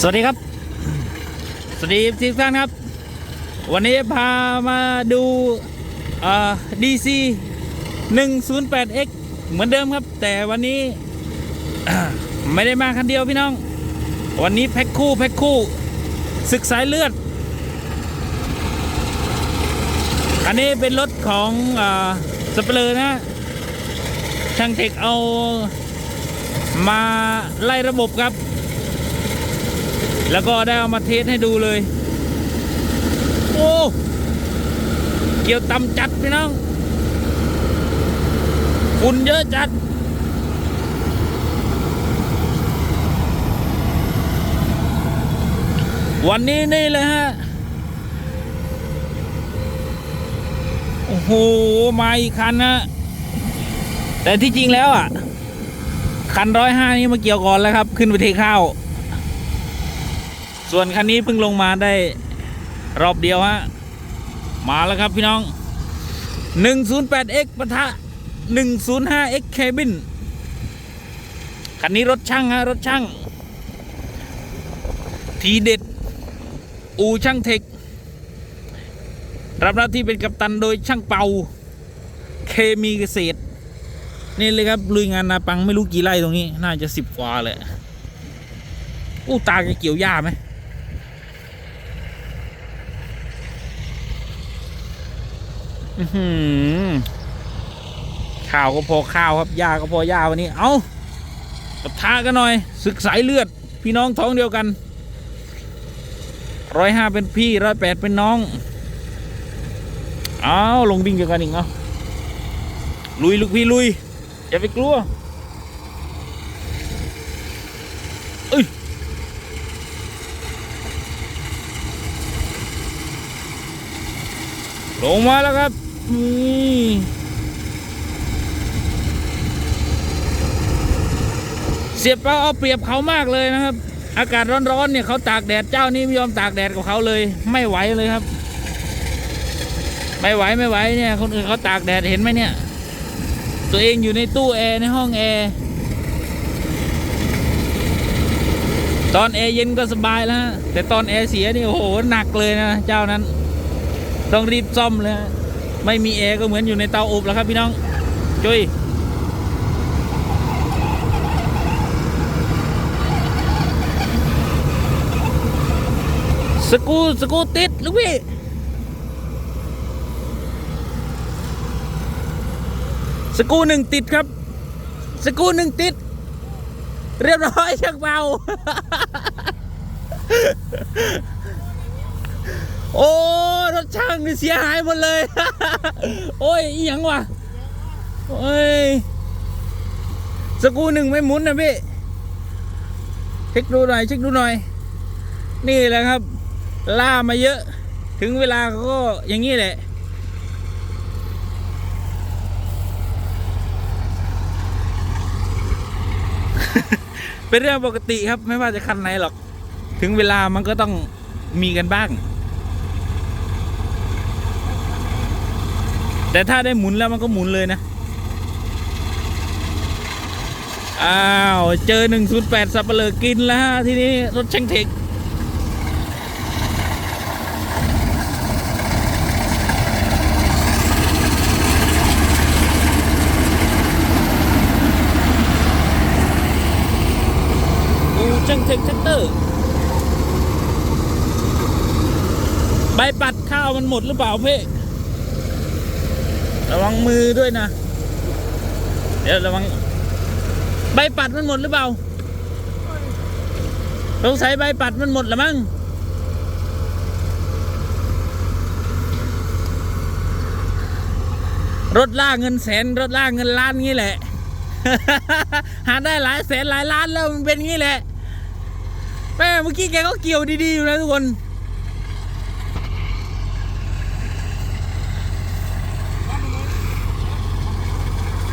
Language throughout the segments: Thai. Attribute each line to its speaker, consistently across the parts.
Speaker 1: สวัสดีครับ สวัสดีทุกท่านครับ วันนี้พามาดูเอ่อ DC 108X เหมือนเดิมครับ แต่วันนี้ไม่ได้มาคันเดียวพี่น้อง วันนี้แพ็คคู่แพ็คคู่ศึกสายเลือด อันนี้เป็นรถของอสเปเลอร์นะช่างเทคเอามาไล่ระบบครับ แล้วก็ได้เอามาเทสให้ดูเลย โอ้ เกี่ยวต่ำจัดพี่น้องฝุ่นเยอะจัด วันนี้นี่เลยฮะ โอ้โห มาอีกคันนะ แต่ที่จริงแล้วอะ คันร้อยห้านี้มาเกี่ยวก่อนแล้วครับ ขึ้นไปเทข้าว ส่วนคันนี้เพิ่งลงมาได้รอบเดียวฮะ มาแล้วครับพี่น้อง 108x ปะทะ 105x Cabin คันนี้รถช่างฮะ รถช่าง ทีเด็ด อูช่างเทค รับหน้าที่เป็นกัปตันโดยช่างเป่า เคมีเกษตร นี่เลยครับ ลุยงานนาปังไม่รู้กี่ไร่ตรงนี้ น่าจะสิบกว่าเลยอู้ตาแกเกี่ยวหญ้าไหม อื้อหือ ข้าวก็พอข้าวครับหญ้าก็พอหญ้าวันนี้ เอาปะทะกันหน่อย ศึกสายเลือด พี่น้องท้องเดียวกันร้อยห้าเป็นพี่ร้อยแปดเป็นน้อง เอาลงวิ่งเดียวกันอีกเนาะลุยลูกพี่ลุย อย่าไปกลัวเอ้ยลงมาแล้วครับ นี่เสียเปาเอาเปรียบเขามากเลยนะครับ อากาศร้อนๆเนี่ยเขาตากแดดเจ้านี้ไม่ยอมตากแดดกับเขาเลย ไม่ไหวเลยครับ ไม่ไหวไม่ไหวเนี่ยคนอื่นเขาตากแดดเห็นไหมเนี่ย ตัวเองอยู่ในตู้แอร์ในห้องแอร์ตอนแอร์เย็นก็สบายแล้วแต่ตอนแอร์เสียนี่โอ้โหหนักเลยนะเจ้านั้น ต้องรีบซ่อมเลยฮะ ไม่มีแอร์ก็เหมือนอยู่ในเตาอบแล้วครับพี่น้อง จุยสกูสกูติดลูกพี่สกูหนึ่งติดครับ สกูหนึ่งติด เรียบร้อยช่างเบา โอ้รถช่างนี่เสียหายหมดเลย โอ้ยอหยังวะโอ้ยสกูหนึ่งไม่หมุนนะพี่เช็คดูหน่อยเช็คดูหน่อย นี่แหละครับ ล่ามาเยอะ ถึงเวลาก็อย่างนี้แหละเป็นเรื่องปกติครับไม่ว่าจะคันไหนหรอก ถึงเวลามันก็ต้องมีกันบ้าง แต่ถ้าได้หมุนแล้วมันก็หมุนเลยนะ อ้าว เจอ 108 สับเปลือกินแล้วฮะทีนี้รถช่างเทคอูช่างเทคเซนเตอร์ ใบปัดข้าวมันหมดหรือเปล่าเพ่ ระวังมือด้วยนะ เดี๋ยวระวัง ใบปัดมันหมดหรือเปล่าสงสัยใบปัดมันหมดละมั้งรถล่าเงินแสนรถล่าเงินล้านงี้แหละ หาได้หลายแสนหลายล้านแล้วมันเป็นงี้แหละแม่เมื่อกี้แกก็เกี่ยวดีๆอยู่นะทุกคน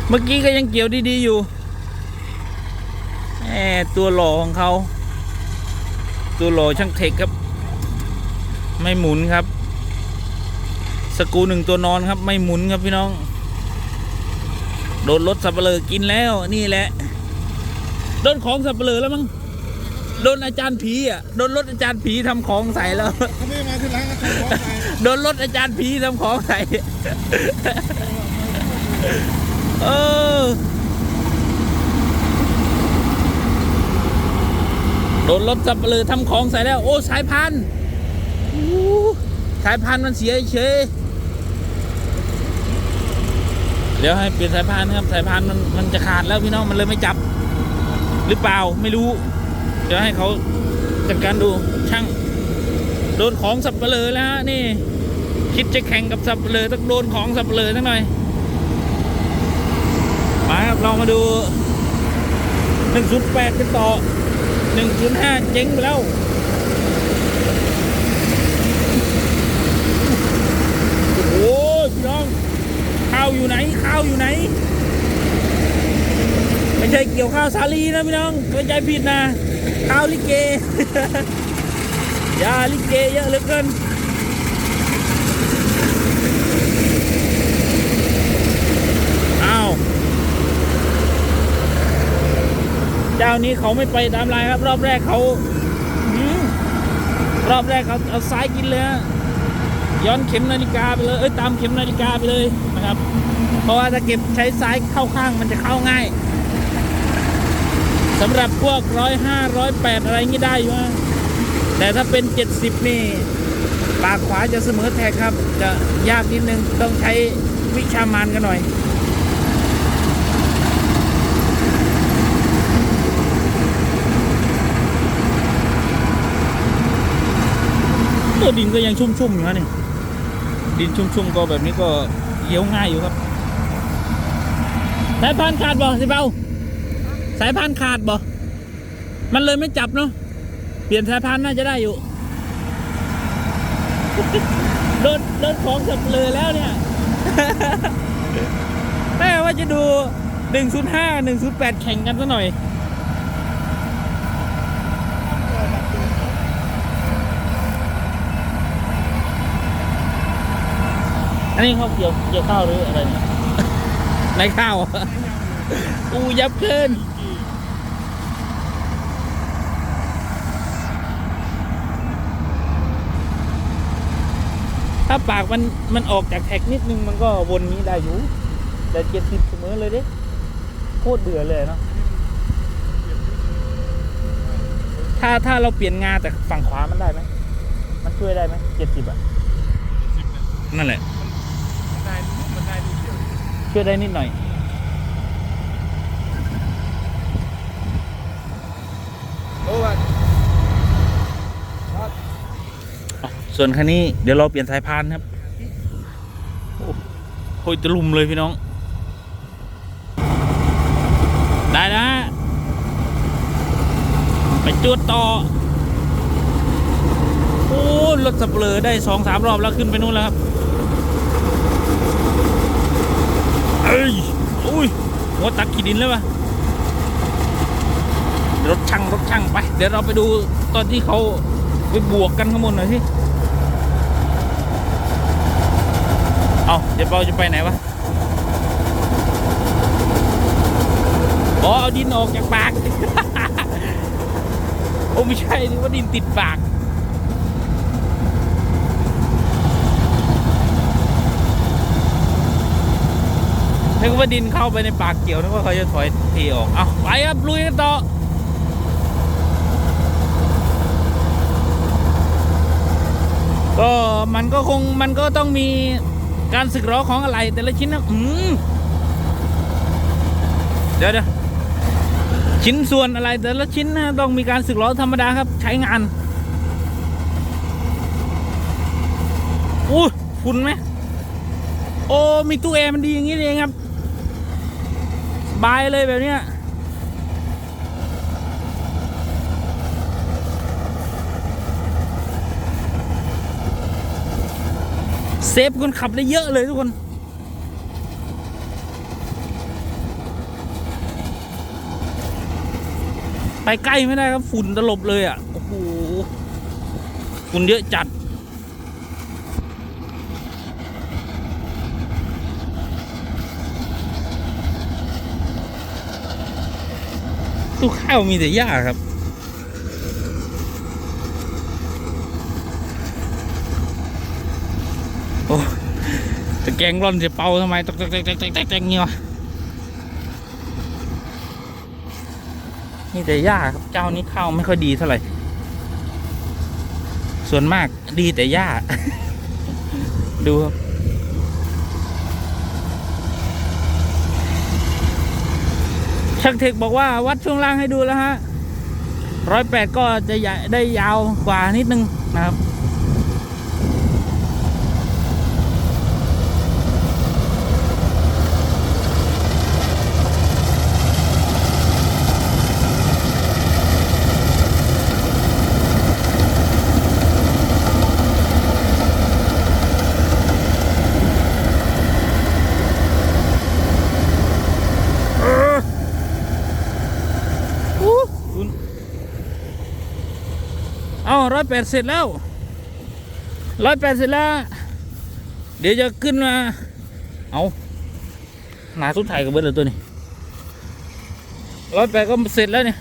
Speaker 1: เมื่อกี้ก็ยังเกี่ยวดีๆอยู่แหมตัวหล่อของเขา ตัวหล่อช่างเทคครับ ไม่หมุนครับ สกรูหนึ่งตัวนอนครับ ไม่หมุนครับพี่น้อง โดนรถสับเปลือกินแล้วนี่แหละ โดนของสับเปลือแล้วมั้ง โดนอาจารย์ผีอะ โดนรถอาจารย์ผีทำของใส่แล้ว
Speaker 2: เขาไม่มาที่ร้านก็ทำของใส่
Speaker 1: โดนรถอาจารย์ผีทำของใส่ เออ โดนรถสับเลือทำของใส่แล้ว โอ้ สายพันธุ์สายพันธุ์มันเสียเฉยเดี๋ยวให้เปลี่ยนสายพานครับ สายพานมันมันจะขาดแล้วพี่น้องมันเลยไม่จับ หรือเปล่าไม่รู้ เดี๋ยวให้เขาจัดการดูช่าง โดนของสับเปลือแล้วนี่ คิดจะแข่งกับสับเปลือต้องโดนของสับเปลือสักหน่อย มาครับเรามาดู 108เป็นต่อ 105 เจ๊งไปแล้วโอ้โหพี่น้องข้าวอยู่ไหนข้าวอยู่ไหน ไม่ใช่เกี่ยวข้าวสาลีนะพี่น้องเข้าใจผิดนะข้าวลิเกยาลิเกเยอะเหลือเกิน อ้าว เจ้านี้เขาไม่ไปตามลายครับ รอบแรกเขารอบแรกเขาเอาซ้ายกินเลยย้อนเข็มนาฬิกาไปเลยเอ้ยตามเข็มนาฬิกาไปเลยนะครับ เพราะว่าถ้าเก็บใช้ซ้ายเข้าข้างมันจะเข้าง่ายสำหรับพวกร้อยห้าร้อยแปดอะไรงี้ได้อยู่ฮะแต่ถ้าเป็นเจ็ดสิบนี่ปากขวาจะเสมอแท็กครับ จะยากนิดนึงต้องใช้วิชามานกันหน่อย ตัวดินก็ยังชุ่มๆอยู่นะนี่ดินชุ่มๆก็แบบนี้ก็เยี่ยวง่ายอยู่ครับ สายพานขาดบ่สิเบาสายพานขาดบ่มันเลยไม่จับเนาะเปลี่ยนสายพานน่าจะได้อยู่โดนโดนของสับเลยแล้วเนี่ยแม่ว่าจะดู 105 108 แข่งกันซะหน่อย อันนี้เขาเกี่ยวเกี่ยวข้าวหรืออะไรเนี่ยในข้าวอะอูยับเกินถ้าปากมันมันออกจากแท็กนิดนึงมันก็วนนี้ได้อยู่ แต่เจ็ดสิบเสมอเลยเด้โคตรเบื่อเลยเนาะถ้าถ้าเราเปลี่ยนงาแต่ฝั่งขวามันได้ไหมมันช่วยได้ไหมเจ็ดสิบอะนั่นแหละ
Speaker 2: มันได้มันได้นิดเดียว
Speaker 1: ช่วยได้นิดหน่อย
Speaker 2: โอ้ว่า
Speaker 1: ส่วนคันนี้เดี๋ยวเราเปลี่ยนสายพานครับ โอ้โหตะลุมเลยพี่น้อง ได้นะ ไปจุดต่อ โอ้รถสับเปลือได้สองสามรอบแล้วขึ้นไปนู่นแล้วครับ เอ้ยอุ้ยหัวตักขีดินเลยวะรถช่างรถช่างไป เดี๋ยวเราไปดูตอนที่เขาไปบวกกันข้างบนหน่อยสิเอาเดี๋ยวเราจะไปไหนวะอ๋อเอาดินออกจากปาก โอ้ไม่ใช่นี่ว่าดินติดปาก นึกว่าดินเข้าไปในปากเกี่ยวนึกว่าเขาจะถอยเทออกเอาไปครับลุยกันต่อก็มันก็คงมันก็ต้องมีการสึกหรอของอะไรแต่ละชิ้นนะอืมเดี๋ยวเดี๋ยวชิ้นส่วนอะไรแต่ละชิ้นนะต้องมีการสึกหรอธรรมดาครับ ใช้งานอู้ฝุ่นไหมโอ้มีตู้แอร์มันดีอย่างนี้เองครับ บายเลยแบบเนี้ยเซฟคนขับได้เยอะเลยทุกคน ไปใกล้ไม่ได้ครับฝุ่นตลบเลยอะ โอ้โหฝุ่นเยอะจัด ตู้ข้าวมีแต่หญ้าครับ โอ้ตะแกงร่อนจะเป่าทำไมตกตกตกตกตกตกเงี้ยวมีแต่หญ้าครับ เจ้านี้ข้าวไม่ค่อยดีเท่าไหร่ ส่วนมากดีแต่หญ้า ดูครับ ช่างเทคบอกว่าวัดช่วงล่างให้ดูแล้วฮะร้อยแปดก็จะใหญ่ได้ยาวกว่านิดนึงนะครับ ร้อยแปดเสร็จแล้วร้อยแปดเสร็จแล้ว เดี๋ยวจะขึ้นมา เอาหนาสุดท้ายกับเบิร์ดเลยตัวนี้ร้อยแปดก็เสร็จแล้วเนี่ย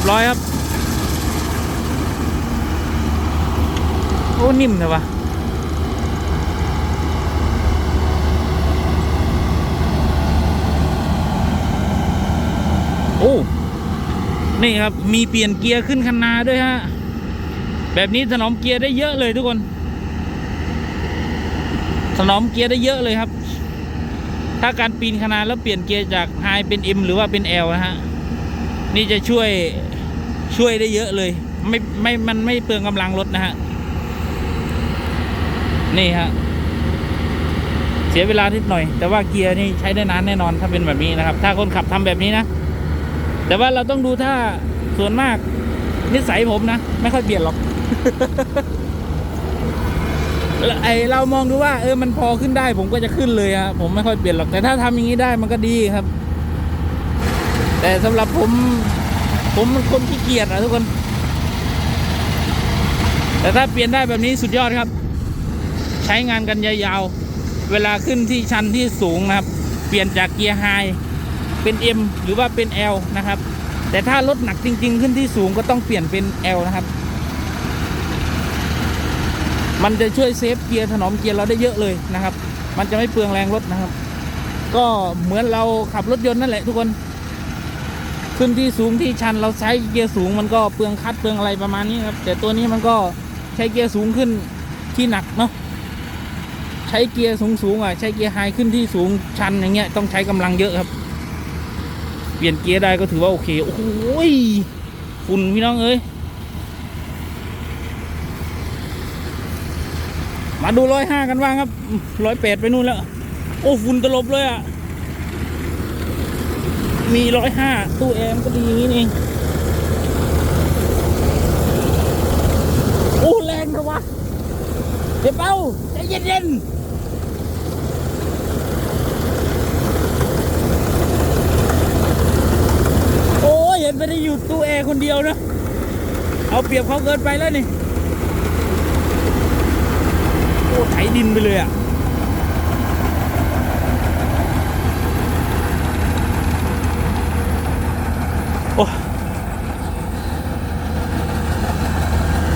Speaker 1: ยบร้อยครับ โอ้ นิ่มเลยวะโอ้ นี่ครับ มีเปลี่ยนเกียร์ขึ้นคันนาด้วยฮะ แบบนี้ถนอมเกียร์ได้เยอะเลยทุกคน ถนอมเกียร์ได้เยอะเลยครับ ถ้าการปีนคนาแล้วเปลี่ยนเกียร์จากไฮเป็น M หรือว่าเป็น L นะฮะ นี่จะช่วยช่วยได้เยอะเลย ไม่ไม่มันไม่เปลืองกำลังรถนะฮะ นี่ฮะ เสียเวลานิดหน่อย แต่ว่าเกียร์นี่ใช้ได้นานแน่นอนถ้าเป็นแบบนี้นะครับ ถ้าคนขับทำแบบนี้นะ แต่ว่าเราต้องดูถ้าส่วนมาก นิสัยผมนะ ไม่ค่อยเปลี่ยนหรอกไอเรามองดูว่าเออมันพอขึ้นได้ผมก็จะขึ้นเลยฮะผมไม่ค่อยเปลี่ยนหรอกแต่ถ้าทำอย่างนี้ได้มันก็ดีครับ แต่สำหรับผม ผมเป็นคนขี้เกียจนะทุกคน แต่ถ้าเปลี่ยนได้แบบนี้สุดยอดครับ ใช้งานกันยาวๆ เวลาขึ้นที่ชันที่สูงนะครับ เปลี่ยนจากเกียร์ไฮเป็น M หรือว่าเป็น L นะครับ แต่ถ้ารถหนักจริง ๆ ขึ้นที่สูงก็ต้องเปลี่ยนเป็น L นะครับ มันจะช่วยเซฟเกียร์ถนอมเกียร์เราได้เยอะเลยนะครับ มันจะไม่เปลืองแรงรถนะครับ ก็เหมือนเราขับรถยนต์นั่นแหละทุกคน ขึ้นที่สูงที่ชันเราใช้เกียร์สูงมันก็เปลืองคัดเปลืองอะไรประมาณนี้ครับ แต่ตัวนี้มันก็ใช้เกียร์สูงขึ้นที่หนักเนาะใช้เกียร์สูงสูงๆอะใช้เกียร์ไฮขึ้นที่สูงชันอย่างเงี้ยต้องใช้กำลังเยอะครับ เปลี่ยนเกียร์ได้ก็ถือว่าโอเคโอ้โหยฝุ่นพี่น้องเอ้ยมาดูร้อยห้ากันบ้างครับร้อยแปดไปนู่นแล้ว โอ้ฝุ่นตลบเลยอะ มีร้อยห้าตู้แอร์มันก็ดีนี่เองโอ้แรงจังวะเดี๋ยวเป้าใจเย็นๆโอ้ยเห็นไม่ได้อยู่ตู้แอร์คนเดียวนะ เอาเปรียบเขาเกินไปแล้วนี่ โอ้ไถดินไปเลยอะ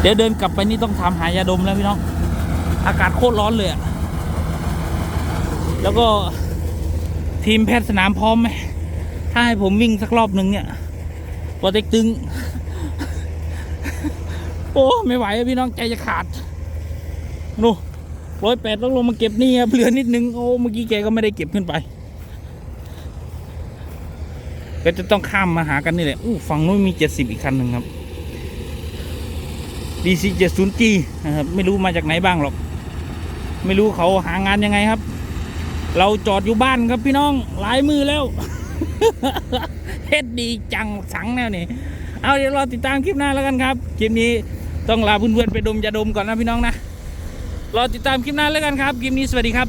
Speaker 1: เดี๋ยวเดินกลับไปนี่ต้องทำหายาดมแล้วพี่น้อง อากาศโคตรร้อนเลยอะแล้วก็ทีมแพทย์สนามพร้อมไหม ถ้าให้ผมวิ่งสักรอบหนึ่งเนี่ยปอเต็กตึง โอ้ ไม่ไหวพี่น้องใจจะขาดนู่ร้อยแปดต้องลงมาเก็บนี่ครับเหลือนิดนึง โอ้ เมื่อกี้แกก็ไม่ได้เก็บขึ้นไป ก็จะต้องข้ามมาหากันนี่แหละอู้ฝั่งนู้นมีเจ็ดสิบอีกคันหนึ่งครับ DC 70G นะครับไม่รู้มาจากไหนบ้างหรอก ไม่รู้เขาหางานยังไงครับ เราจอดอยู่บ้านครับพี่น้องหลายมือแล้วเฮ็ดดีจังสังแนวนี่เอาเดี๋ยวรอติดตามคลิปหน้าแล้วกันครับคลิปนี้ต้องลาเพื่อนๆไปดมยาดมก่อนนะพี่น้องนะรอติดตามคลิปหน้าแล้วกันครับคลิปนี้สวัสดีครับ